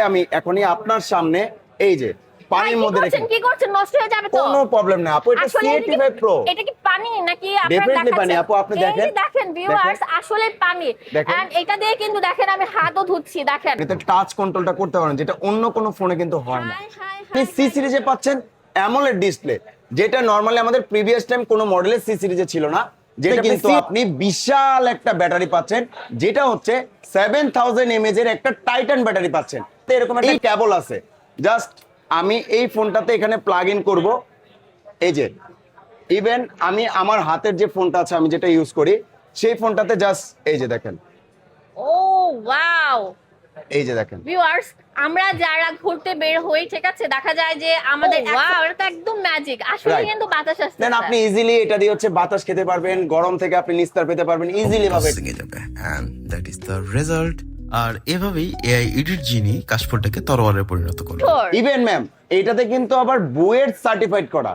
আমি এখনই আপনার সামনে এই যে পানির মধ্যে রেখে কি করছেন? নষ্ট হয়ে যাবে তো। কোনো প্রবলেম না আপু এটা এটা কি- এটা পানি নাকি আপনারা পানি, আপু, আপনি দেখেন। দেখেন ভিউয়ার্স আসলে পানি। এন্ড এটা দিয়ে কিন্তু দেখেন আমি হাতও ধুচ্ছি দেখেন। এতে টাচ কন্ট্রোলটা করতে পারেন যেটা অন্য কোনো ফোনে কিন্তু হয় না। আপনি সি সিরিজে পাচ্ছেন অ্যামোলেড ডিসপ্লে যেটা নরমালি আমাদের প্রিভিয়াস টাইম কোনো মডেলের সি সিরিজে ছিল না। যেটা কিন্তু আপনি বিশাল একটা ব্যাটারি পাচ্ছেন যেটা হচ্ছে সেভেন থাউজেন্ড এমএজ এর একটা টাইটান ব্যাটারি পাচ্ছেন। তো এরকম একটা কেবল আছে। জাস্ট আমি এই ফোনটাতে এখানে প্লাগ ইন করব। এই যে ইভেন আমি আমার হাতের যে ফোনটা আছে আমি যেটা ইউজ করি সেই ফোনটাতে জাস্ট এই যে দেখেন। ও ওয়াও এই যে দেখেন। ভিউয়ার্স আমরা যারা ঘুরতে বের হই ঠিক আছে? দেখা যায় যে আমাদের Oh, ওয়াও এটা তো একদম ম্যাজিক আসলে কিন্তু বাতাস আসছে দেন আপনি ইজিলি এটা দিয়ে হচ্ছে বাতাস খেতে পারবেন গরম থেকে আপনি নিস্তার পেতে পারবেন ইজিলি ভাবে। যাবে and that is the result আর এভাবেই এআই এডিট জিনি কাশফুলটাকে তরোয়ারে পরিণত করল। ইভেন ম্যাম এইটাতে কিন্তু আবার বুয়েট সার্টিফাইড করা।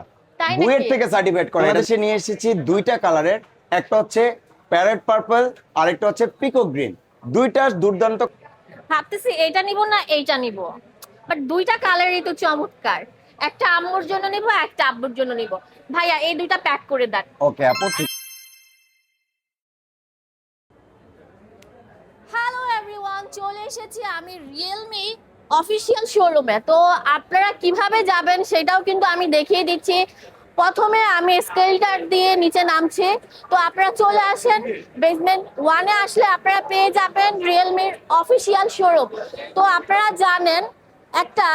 বুয়েট থেকে সার্টিফাইড করা। এটা সে নিয়ে এসেছি দুইটা কালারের একটা হচ্ছে প্যারেট পার্পল আর একটা হচ্ছে পিকো গ্রিন দুইটা দুর্দান্ত ভাবতেছি এইটা নিব না এইটা নিব। বাট দুইটা কালারই তো চমৎকার। একটা আম্মুর জন্য নিব একটা আব্বুর জন্য নিব। ভাইয়া এই দুইটা প্যাক করে দেন। ওকে আপু ঠিক। হ্যালো এভরিওয়ান চলে এসেছি আমি রিয়েলমি অফিসিয়াল শোরুমে তো আপনারা কীভাবে যাবেন সেটাও কিন্তু আমি দেখিয়ে দিচ্ছি। প্রথমে আমি স্কেলটার দিয়ে নিচে নামছি। তো আপনারা চলে আসেন বেসমেন্ট ওয়ানে আসলে আপনারা পেয়ে যাবেন রিয়েলমির অফিসিয়াল শোরুম তো আপনারা জানেন একটা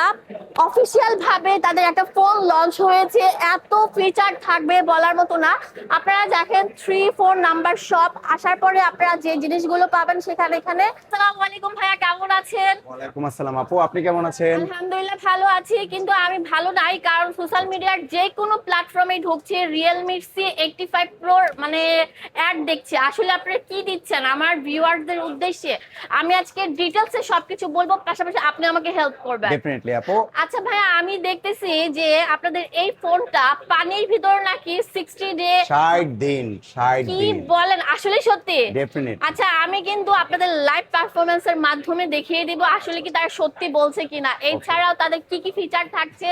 অফিসিয়াল ভাবে তাদের একটা ফোন লঞ্চ হয়েছে। এত ফিচার থাকবে বলার মতো না। আপনারা দেখেন থ্রি ফোর নাম্বার শপ আসার পরে আপনারা যে জিনিসগুলো পাবেন সেখানে এখানে। আসসালামু আলাইকুম ভাইয়া কেমন আছেন? ওয়ালাইকুম আসসালাম আপু আপনি কেমন আছেন? আলহামদুলিল্লাহ ভালো আছি কিন্তু আমি ভালো নাই কারণ সোশ্যাল মিডিয়ার যে কোনো প্ল্যাটফর্মে ঢুকছি রিয়েলমি সি এইটটি ফাইভ প্রোর মানে অ্যাড দেখছি। আসলে আপনারা কি দিচ্ছেন আমার ভিউয়ারদের উদ্দেশ্যে? আমি আজকে ডিটেলসে সবকিছু বলব পাশাপাশি আপনি আমাকে হেল্প করবেন। ডেফিনেটলি আপু আচ্ছা ভাইয়া আমি দেখতেছি যে আপনাদের এই ফোনটা পানির ভিতর নাকি সিক্সটি ডে 60 দিন 60 কি বলেন? আসলে সত্যি? Definitely. আচ্ছা আমি কিন্তু আপনাদের লাইভ পারফরমেন্সের মাধ্যমে দেখিয়ে দিব আসলে কি তারা সত্যি বলছে কিনা। এছাড়াও তাদের কি কি ফিচার থাকছে?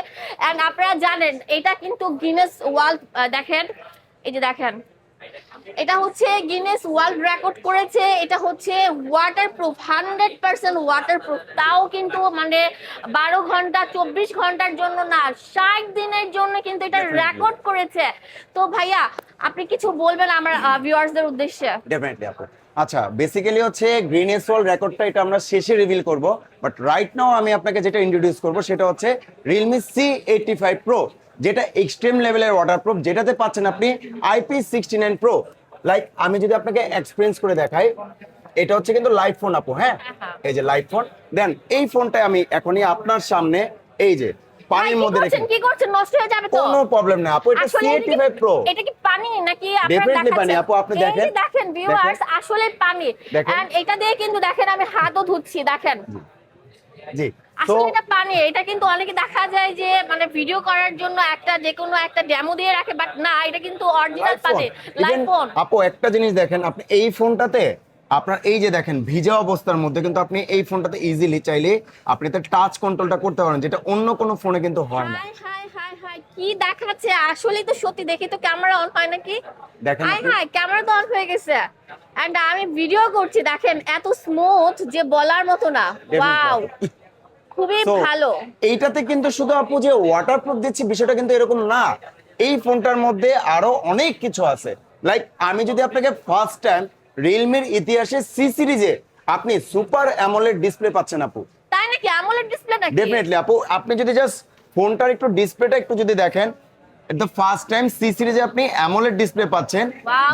এন্ড আপনারা জানেন এটা কিন্তু গিনেস ওয়ার্ল্ড দেখেন এই যে দেখেন। এটা হচ্ছে গিনেস ওয়ার্ল্ড রেকর্ড করেছে এটা হচ্ছে water waterproof hundred percent water waterproof তাও কিন্তু মানে বারো ঘণ্টা চব্বিশ ঘণ্টার জন্য না ষাট দিনের জন্য কিন্তু এটা রেকর্ড করেছে। তো ভাইয়া আপনি কিছু বলবেন আমার ভিউয়ার্সদের উদ্দেশ্যে? ডেফিনেটলি আপু। আচ্ছা বেসিক্যালি হচ্ছে গ্রিন ওয়ার্ল্ড রেকর্ডটা এটা আমরা শেষে রিভিল করব বাট রাইট নাও আমি আপনাকে যেটা ইন্ট্রোডিউস করব সেটা হচ্ছে Realme C eighty five pro যেটা এক্সট্রিম লেভেলের ওয়াটারপ্রুফ যেটাতে পাচ্ছেন আপনি IP sixty nine pro like আমি যদি আপনাকে এক্সপিরিয়েন্স করে দেখাই এটা হচ্ছে কিন্তু লাইভ ফোন আপু হ্যাঁ? এই যে লাইভ ফোন দেন এই ফোনটা আমি এখনই আপনার সামনে এই যে পানির মধ্যে রেখে কি করছেন? নষ্ট হয়ে যাবে তো। কোনো প্রবলেম না আপু এটা সি আসলে এটা কি- প্রো এটা কি পানি নাকি আপনারা Definitely পানি? আপু, আপনি দেখেন। দেখেন ভিউয়ার্স আসলে পানি। দেখেন। এন্ড এটা দিয়ে কিন্তু দেখেন আমি হাতও ধুচ্ছি দেখেন। জি। আসলে এটা পানি এটা কিন্তু অনেকে দেখা যায় যে মানে ভিডিও করার জন্য একটা যে কোনো একটা ডেমো দিয়ে রাখে বাট না এটা কিন্তু অরিজিনাল পানি লাইভ ফোন আপু একটা জিনিস দেখেন আপনি এই ফোনটাতে আপনার এই যে দেখেন ভিজা অবস্থার মধ্যে কিন্তু আপনি এই ফোনটাতে ইজিলি চাইলে আপনি তো টাচ কন্ট্রোলটা করতে পারেন যেটা অন্য কোনো ফোনে কিন্তু হয় না। কি দেখাচ্ছে? আসলেই তো সত্যি দেখি তো ক্যামেরা অন হয় নাকি? দেখেন হাই হাই ক্যামেরা তো অন হয়ে গেছে। এন্ড আমি ভিডিও করছি দেখেন এত স্মুথ যে বলার মতো না। ওয়াও খুবই ভালো। এইটাতে কিন্তু শুধু আপু যে ওয়াটারপ্রুফ দিচ্ছি বিষয়টা কিন্তু এরকম না। এই ফোনটার মধ্যে আরও অনেক কিছু আছে। লাইক আমি যদি আপনাকে ফার্স্ট টাইম রিয়েলমির ইতিহাসে সি সিরিজে আপনি সুপার অ্যামোলেড ডিসপ্লে পাচ্ছেন আপু। তাই নাকি? অ্যামোলেড ডিসপ্লে নাকি? ডেফিনেটলি আপু। আপনি যদি জাস্ট ফোনটার একটু ডিসপ্লেটা একটু যদি দেখেন দ্য ফার্স্ট টাইম সি সিরিজে আপনি অ্যামোলেড ডিসপ্লে পাচ্ছেন।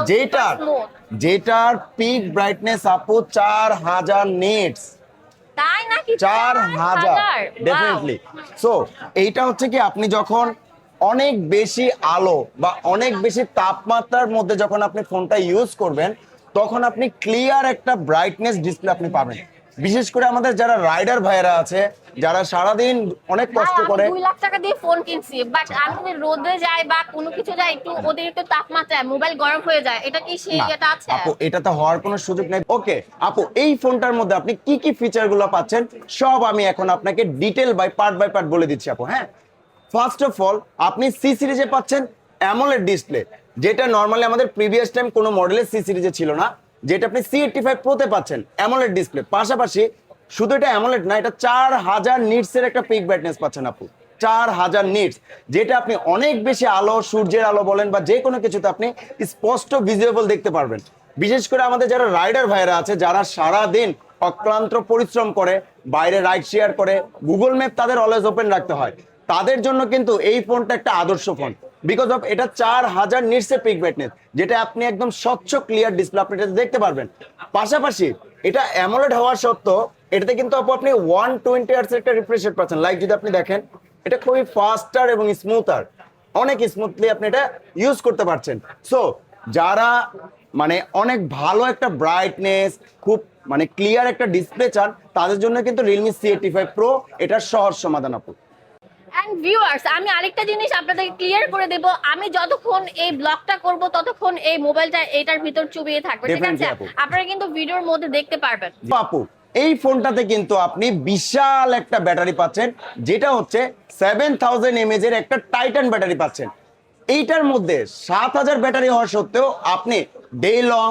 যেটার যেটার পিক ব্রাইটনেস আপু চার হাজার নেটস চার হাজার. ডেফিনেটলি সো এইটা হচ্ছে কি আপনি যখন অনেক বেশি আলো বা অনেক বেশি তাপমাত্রার মধ্যে যখন আপনি ফোনটা ইউজ করবেন তখন আপনি ক্লিয়ার একটা ব্রাইটনেস ডিসপ্লে আপনি পাবেন। বিশেষ করে আমাদের যারা রাইডার ভাইয়েরা আছে যারা সারাদিন অনেক কষ্ট করে দুই লাখ টাকা দিয়ে ফোন কিনছি বাট আমি যদি রোদে যাই বা কোনো কিছু যাই একটু অতিরিক্ত তাপমাত্রায় মোবাইল গরম হয়ে যায়। এটা কি সেই এটা আছে? আপু এটা তো হওয়ার কোনো সুযোগ নেই। ওকে আপু এই ফোনটার মধ্যে আপনি কি কি ফিচারগুলো পাচ্ছেন সব আমি এখন আপনাকে detail by part by part বলে দিচ্ছি আপু হ্যাঁ? ফার্স্ট অফ অল আপনি সি সিরিজে পাচ্ছেন অ্যামোলেড ডিসপ্লে যেটা নর্মালি আমাদের প্রিভিয়াস টাইম কোনো মডেলের সি সিরিজে ছিল না। যেটা আপনি সি এইটটি ফাইভ প্রোতে পাচ্ছেন অ্যামোলেড ডিসপ্লে পাশাপাশি শুধু এটা অ্যামোলেড না, এটা চার হাজার নিটসের একটা পিক ব্রাইটনেস পাচ্ছেন আপু। চার হাজার নিটস যেটা আপনি অনেক বেশি আলো, সূর্যের আলো বলেন বা যে কোনো কিছুতে আপনি স্পষ্ট ভিজুয়েবল দেখতে পারবেন। বিশেষ করে আমাদের যারা রাইডার ভাইরা আছে, যারা সারা দিন অক্লান্ত পরিশ্রম করে, বাইরে রাইড শেয়ার করে গুগল ম্যাপ তাদের অলওয়েজ ওপেন রাখতে হয়। তাদের জন্য কিন্তু এই ফোনটা একটা আদর্শ ফোন বিকজ অফ এটা চার হাজার নিটসের পিক ব্রাইটনেস যেটা আপনি একদম স্বচ্ছ ক্লিয়ার ডিসপ্লে আপনি এটাতে দেখতে পারবেন। পাশাপাশি এটা অ্যামোলেড হওয়া সত্ত্বেও, এটাতে কিন্তু আপু আপনি ওয়ান টোয়েন্টি আর্টস একটা রিফ্রেশ পাচ্ছেন। লাইক যদি আপনি দেখেন, এটা খুবই ফাস্টার এবং স্মুথার অনেক স্মুথলি আপনি এটা ইউজ করতে পারছেন। সো যারা মানে অনেক ভালো একটা ব্রাইটনেস খুব মানে ক্লিয়ার একটা ডিসপ্লে চান, তাদের জন্য কিন্তু Realme C eighty five pro এটার সহজ সমাধান আপু। এন্ড ভিউয়ার্স আমি আরেকটা জিনিস আপনাদেরকে ক্লিয়ার করে দেব। আমি যতক্ষণ এই ব্লগটা করব ততক্ষণ এই মোবাইলটা এটার ভিতর চুবিয়ে থাকবে ঠিক আছে? আপনারা কিন্তু ভিডিওর মধ্যে দেখতে পারবেন। আপু এই ফোনটাতে কিন্তু আপনি বিশাল একটা ব্যাটারি পাচ্ছেন যেটা হচ্ছে সেভেন থাউজেন্ড এমএজ এর একটা টাইটান ব্যাটারি পাচ্ছেন। এইটার মধ্যে সাত হাজার ব্যাটারি হওয়া সত্ত্বেও আপনি ডে লং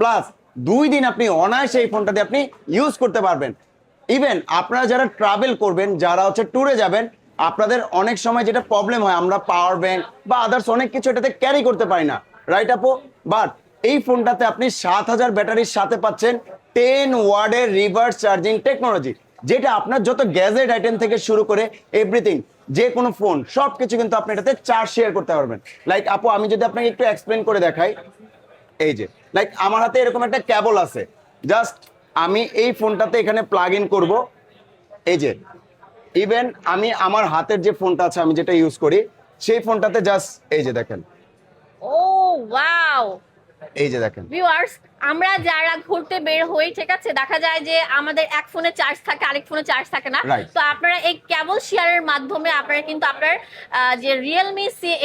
প্লাস দুই দিন আপনি অনায়াসে এই ফোনটাতে আপনি ইউজ করতে পারবেন। ইভেন আপনারা যারা ট্রাভেল করবেন যারা হচ্ছে ট্যুরে যাবেন আপনাদের অনেক সময় যেটা প্রবলেম হয়, আমরা পাওয়ার ব্যাংক বা আদার্স অনেক কিছু এটাতে ক্যারি করতে পারি না। রাইট আপু? বাট এই ফোনটাতে আপনি সাত হাজার ব্যাটারির সাথে পাচ্ছেন টেন ওয়ার্ডের রিভার্স চার্জিং টেকনোলজি যেটা আপনার যত গ্যাজেট আইটেম থেকে শুরু করে এভরিথিং যে কোনো ফোন সব কিছু কিন্তু আপনি এটাতে চার্জ শেয়ার করতে পারবেন। লাইক আপু, আমি যদি আপনাকে একটু এক্সপ্লেন করে দেখাই। এই যে লাইক আমার হাতে এরকম একটা ক্যাবল আছে। জাস্ট আমি এই ফোনটাতে এখানে প্লাগ ইন করব। এই যে ইভেন আমি আমার হাতের যে ফোনটা আছে আমি যেটা ইউজ করি সেই ফোনটাতে জাস্ট এই যে দেখেন। ও ওয়াও এই যে দেখেন। ভিউয়ার্স আমরা যারা ঘুরতে বের হই ঠিক আছে দেখা যায় যে আমাদের এক ফোনে চার্জ থাকে আরেক ফোনে চার্জ থাকে না। তো আপনারা এই কেবল শেয়ারের মাধ্যমে আপনারা কিন্তু আপনার যে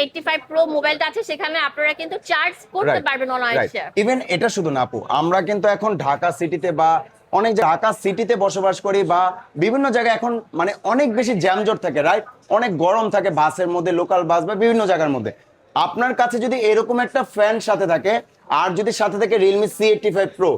এইটটি ফাইভ প্রো মোবাইলটা আছে সেখানে আপনারা কিন্তু চার্জ করতে পারবেন অনলাইনে ইভেন এটা শুধু না আপু আমরা কিন্তু এখন ঢাকা সিটিতে বা অনেক ঢাকা সিটিতে বসবাস করি বা বিভিন্ন জায়গায় এখন মানে অনেক বেশি জ্যামজট থাকে রাইট অনেক গরম থাকে বাসের মধ্যে লোকাল বাস বা বিভিন্ন জায়গার মধ্যে। আপনার কাছে যদি এরকম একটা ফ্যান সাথে থাকে আর যদি সাথে থাকে Realme C eighty five pro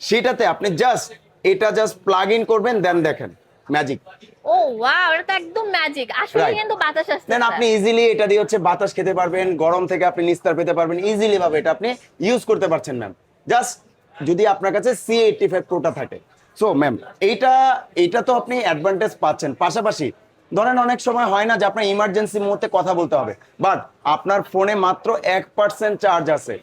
সেটাতে আপনি জাস্ট এটা জাস্ট প্লাগ ইন করবেন দেন দেখেন ম্যাজিক ও ওয়াও এটা তো একদম ম্যাজিক আসলে কিন্তু বাতাস আসছে দেন আপনি ইজিলি এটা দিয়ে হচ্ছে বাতাস খেতে পারবেন গরম থেকে আপনি নিস্তার পেতে পারবেন ইজিলি ভাবে এটা আপনি ইউজ করতে পারছেন ম্যাম জাস্ট যদি আপনার কাছে সি এইটটি ফাইভ প্রোটা থাকে। সো ম্যাম এইটা এইটা তো আপনি অ্যাডভান্টেজ পাচ্ছেন। পাশাপাশি, ধরেন অনেক সময় হয় না যে আপনার ইমার্জেন্সি মুহূর্তে কথা বলতে হবে। বাট আপনার ফোনে মাত্র এক পার্সেন্ট চার্জ আছে।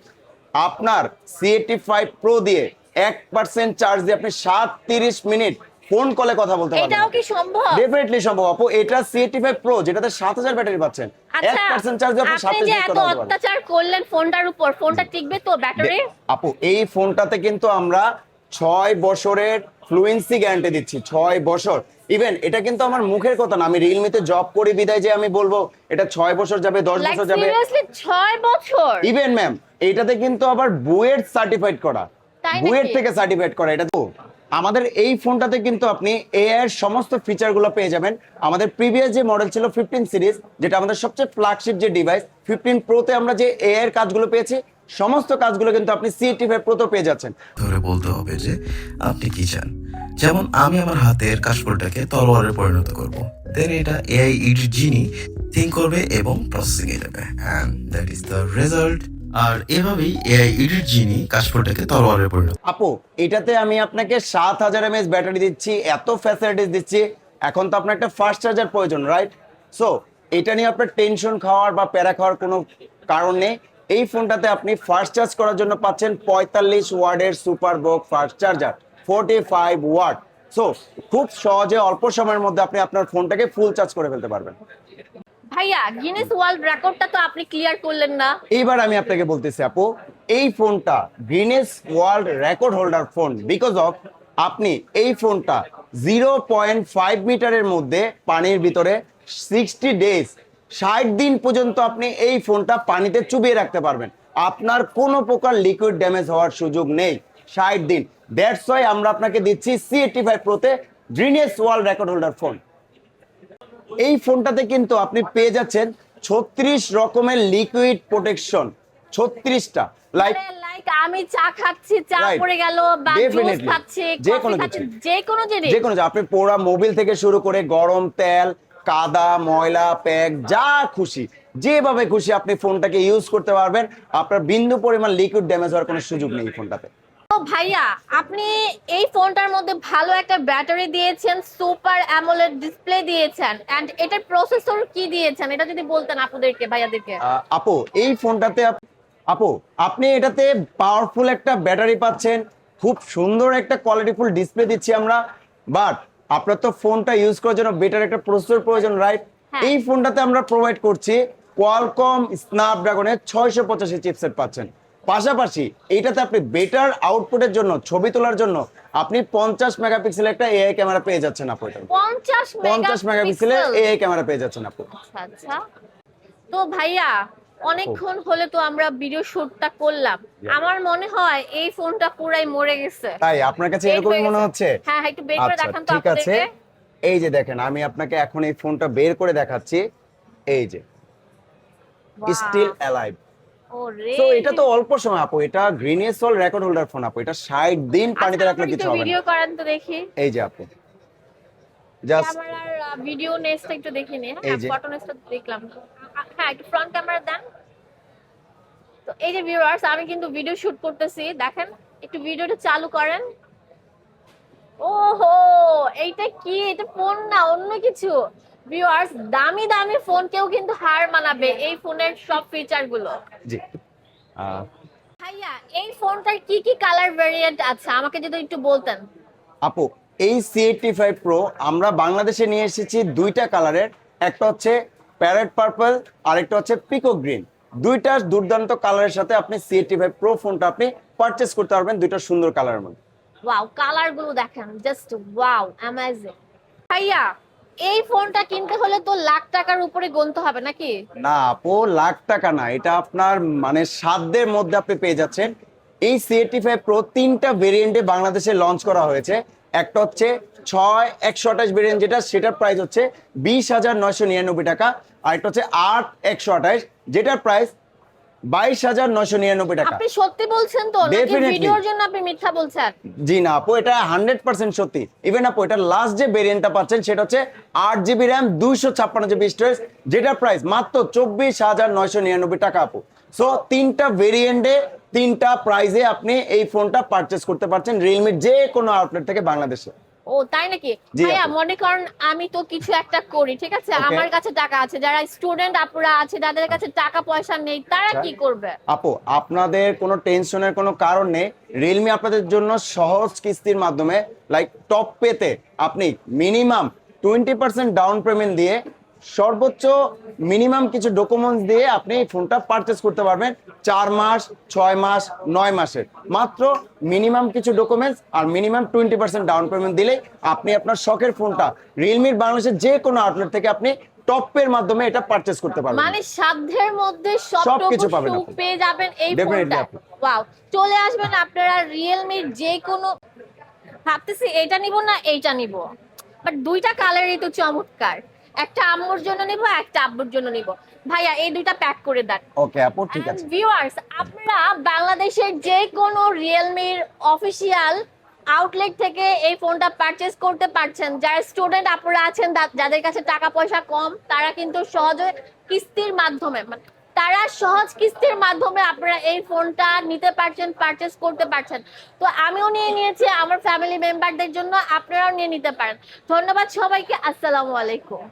আপনার সি এইটটি ফাইভ প্রো দিয়ে এক পার্সেন্ট চার্জ দিয়ে আপনি সাত তিরিশ মিনিট ফোন কলে কথা বলতে পারবেন এটাও কি সম্ভব? ডেফিনেটলি সম্ভব। আপু এটা সিএটি ফাইভ প্রো যেটাতে সাত হাজার ব্যাটারি পাচ্ছেন। এক আচ্ছা পার্সেন্ট চার্জ আপনি সাত আপনি যে এত অত্যাচার করলেন ফোনটার উপর ফোনটা টিকবে তো ব্যাটারি? আপু এই ফোনটাতে কিন্তু আমরা ছয় বছরের ফ্লুয়েন্সি গ্যারান্টি দিচ্ছি ছয় বছর। ইভেন এটা কিন্তু আমার মুখের কথা না আমি রিয়েলমিতে জব করি বিদায় যে আমি বলব এটা ছয় বছর যাবে দশ লাইক বছর যাবে। সিরিয়াসলি 6 বছর? ইভেন ম্যাম এটাতে কিন্তু আবার বুয়েট সার্টিফাইড করা। বুয়েট থেকে সার্টিফাইড করা এটা তো আমাদের এই ফোনটাতে কিন্তু আপনি এআই এর সমস্ত ফিচারগুলো পেয়ে যাবেন। আমাদের প্রিভিয়াস যে মডেল ছিল ফিফটিন সিরিজ যেটা আমাদের সবচেয়ে ফ্ল্যাগশিপ যে ডিভাইস ফিফটিন প্রোতে আমরা যে এআই এর কাজগুলো পেয়েছি, সমস্ত কাজগুলো কিন্তু আপনি সিএটি ফাইভ প্রোতেও পেয়ে যাচ্ছেন। ধরে বলতে হবে যে আপনি কি চান? যেমন আমি আমার হাতের কাশফুলটাকে তলোয়ারে পরিণত করব। দেন এটা এআই ইডিট জিনি থিঙ্ক করবে এবং প্রসেসিং এ যাবে। And that is the result আর এভাবেই এআই ইডিট জিনি কাশফুলটাকে তলোয়ারে পরিণত আপু, এটাতে আমি আপনাকে সাত হাজার এমএস ব্যাটারি দিচ্ছি, এত ফ্যাসিলিটিস দিচ্ছি, এখন তো আপনার একটা ফাস্ট চার্জার প্রয়োজন রাইট সো এটা নিয়ে আপনার টেনশন খাওয়ার বা প্যারা খাওয়ার কোনো কারণ নেই। এই ফোনটাতে আপনি ফাস্ট চার্জ করার জন্য পাচ্ছেন পঁয়তাল্লিশ ওয়ার্ডের সুপার বক fast charger forty five watt so খুব সহজে অল্প সময়ের মধ্যে আপনি আপনার ফোনটাকে ফুল চার্জ করে ফেলতে পারবেন। ভাইয়া গিনেস ওয়ার্ল্ড রেকর্ডটা তো আপনি ক্লিয়ার করলেন না। এইবার আমি আপনাকে বলতেছি, আপু, এই ফোনটা Guinness world record holder phone because of আপনি এই ফোনটা জিরো পয়েন্ট ফাইভ মিটারের মধ্যে পানির ভিতরে সিক্সটি ডেজ ষাট দিন পর্যন্ত আপনি এই ফোনটা পানিতে চুবিয়ে রাখতে পারবেন। আপনার কোনো প্রকার লিকুইড ড্যামেজ হওয়ার সুযোগ নেই, ষাট দিন। দ্যাটস আমরা আপনাকে দিচ্ছি C eighty five প্রোতে Guinness world record holder phone এই ফোনটাতে কিন্তু আপনি পেয়ে যাচ্ছেন ছত্রিশ রকমের লিকুইড প্রোটেকশন ছত্রিশটা। লাইক লাইক আমি চা খাচ্ছি চা পড়ে গেল বা জুস খাচ্ছি যে কোনো কিছু। যে কোনো জিনিস। যে কোনো আপনি পোড়া মোবিল থেকে শুরু করে গরম তেল কাদা ময়লা প্যাক যা খুশি। যেভাবে খুশি আপনি ফোনটাকে ইউজ করতে পারবেন। আপনার বিন্দু পরিমাণ লিকুইড ড্যামেজ হওয়ার কোনো সুযোগ নেই ফোনটাতে। ভাইয়া আপনি এই ফোনটার মধ্যে ভালো একটা ব্যাটারি দিয়েছেন সুপার অ্যামোলেড ডিসপ্লে দিয়েছেন এন্ড এটার প্রসেসর কি দিয়েছেন? এটা যদি বলতেন আপনাদেরকে ভাইয়াদেরকে। আপু এই ফোনটাতে আপু আপনি এটাতে পাওয়ারফুল একটা ব্যাটারি পাচ্ছেন খুব সুন্দর একটা কোয়ালিটিফুল ডিসপ্লে দিচ্ছি আমরা বাট আপনার তো ফোনটা ইউজ করার জন্য বেটার একটা প্রসেসর প্রয়োজন রাইট হ্যাঁ। এই ফোনটাতে আমরা প্রোভাইড করছি কোয়ালকম স্ন্যাপড্রাগনের ছয়শো পঁচাশি চিপসেট পাচ্ছেন। পাশাপাশি এইটাতে আপনি বেটার আউটপুটের জন্য ছবি তোলার জন্য আপনি পঞ্চাশ মেগাপিক্সেল একটা এআই ক্যামেরা পেয়ে যাচ্ছেন আপু এটা পঞ্চাশ মেগাপিক্সেলের এআই ক্যামেরা পেয়ে যাচ্ছেন আপু। আচ্ছা আচ্ছা। তো ভাইয়া অনেকক্ষণ হলে তো আমরা ভিডিও শুটটা করলাম। আমার মনে হয় এই ফোনটা পুরাই মরে গেছে। তাই আপনার কাছে এরকম মনে হচ্ছে? হ্যাঁ হ্যাঁ, একটু বের করে আচ্ছা দেখান তো ঠিক আছে। এই যে দেখেন আমি আপনাকে এখন এই ফোনটা বের করে দেখাচ্ছি। এই যে। স্টিল অ্যালাইভ তো এটা তো অল্প সময় আপু। এটা Guinness world record holder phone আপু। এটা 60 দিন পানিতে রাখলে কিছু হবে ভিডিও করেন তো দেখি। এই যে আপু। জাস্ট ক্যামেরার ভিডিও নেক্সটটা একটু দেখে নে। হ্যাঁ ফটো নেক্সটটা দেখলাম। হ্যাঁ একটু ফ্রন্ট ক্যামেরা দেন। তো এই যে ভিউয়ার্স আমি কিন্তু ভিডিও শুট করতেছি। দেখেন একটু ভিডিওটা চালু করেন। ওহো এইটা কি? এটা ফোন না অন্য কিছু। ভিউয়ার্স দামি দামি ফোন কেউ কিন্তু হার মানাবে এই ফোনের সব ফিচারগুলো। জি। ভাইয়া এই ফোনটার কি কি কালার ভেরিয়েন্ট আছে? আমাকে যদি একটু বলতেন। আপু এই সি এইটটি ফাইভ প্রো আমরা বাংলাদেশে নিয়ে এসেছি দুইটা কালারের একটা হচ্ছে প্যারেট পার্পল আরেকটা হচ্ছে পিকো গ্রিন দুইটা দুর্দান্ত কালারের সাথে আপনি সি এইটটি ফাইভ প্রো ফোনটা আপনি পারচেস করতে পারবেন দুইটা সুন্দর কালারের মধ্যে। ওয়াও কালারগুলো দেখেন জাস্ট ওয়াও অ্যামেজিং ভাইয়া এই ফোনটা কিনতে হলে তো লাখ টাকার উপরে গুনতে হবে নাকি? না আপু, লাখ টাকা না, এটা আপনার মানে সাধ্যের মধ্যে আপনি পেয়ে যাচ্ছেন। এই সি এইটটি ফাইভ প্রো তিনটা ভেরিয়েন্টে বাংলাদেশে লঞ্চ করা হয়েছে। একটা হচ্ছে ছয় একশো আঠাশ ভেরিয়েন্ট যেটা, সেটার প্রাইস হচ্ছে বিশ হাজার নয়শো নিরানব্বই টাকা। আর একটা হচ্ছে আট একশো আঠাশ, যেটার প্রাইস বাইশ হাজার নয়শো নিরানব্বই টাকা। আপনি সত্যি বলছেন তো ভিডিওর জন্য আপনি মিথ্যা বলছেন? জি না আপু এটা হান্ড্রেড পার্সেন্ট সত্যি। ইভেন আপু এটা লাস্ট যে ভেরিয়েন্টটা পাচ্ছেন সেটা হচ্ছে আট জিবি র্যাম দুইশো ছাপ্পান্ন জিবি স্টোরেজ যেটার প্রাইস মাত্র চব্বিশ হাজার নয়শো নিরানব্বই টাকা আপু। সো তিনটা ভেরিয়েন্টে তিনটা প্রাইজে আপনি এই ফোনটা পারচেস করতে পারছেন রিয়েলমির যে কোনো আউটলেট থেকে বাংলাদেশে। ও তাই নাকি? ভাইয়া মনে করেন আমি তো কিছু একটা করি ঠিক আছে? আমার কাছে টাকা আছে যারা স্টুডেন্ট আপুরা আছে যাদের কাছে টাকা পয়সা নেই তারা আচ্ছা। কি করবে? আপু আপনাদের কোনো টেনশনের কোনো কারণ নেই। রিয়েলমি আপনাদের জন্য সহজ কিস্তির মাধ্যমে লাইক টপ পেতে আপনি minimum twenty percent down payment দিয়ে সর্বোচ্চ মিনিমাম কিছু ডকুমেন্টস দিয়ে আপনি এই ফোনটা পারচেস করতে পারবেন চার মাস ছয় মাস নয় মাসের। মাত্র মিনিমাম কিছু ডকুমেন্টস আর minimum twenty percent down payment দিলেই আপনি আপনার শখের ফোনটা রিয়েলমির বাংলাদেশের যে কোনো আউটলেট থেকে আপনি টপের মাধ্যমে এটা পারচেস করতে পারবেন। মানে সাধ্যের মধ্যে সবকিছু পাবেন পেয়ে যাবেন এই ফোনটা ওয়াও চলে আসবেন আপনারা রিয়েলমির যে কোনো ভাবতেছি এইটা নিব না এইটা নিব। বাট দুইটা কালারই তো চমৎকার। একটা আম্মুর জন্য নিব একটা আব্বুর জন্য নিব। ভাইয়া এই দুইটা প্যাক করে দেন। ওকে আপু ঠিক আছে। ভিউয়ার্স আপনারা বাংলাদেশের যে কোনো রিয়েলমির অফিসিয়াল আউটলেট থেকে এই ফোনটা পারচেজ করতে পারছেন। যারা স্টুডেন্ট আপনারা আছেন যাদের কাছে টাকা পয়সা কম তারা কিন্তু সহজে কিস্তির মাধ্যমে মানে তারা সহজ কিস্তির মাধ্যমে আপনারা এই ফোনটা নিতে পারছেন পারচেজ করতে পারছেন। তো আমিও নিয়ে নিয়েছি আমার ফ্যামিলি মেম্বারদের জন্য আপনারাও নিয়ে নিতে পারেন। ধন্যবাদ সবাইকে আসসালামু আলাইকুম।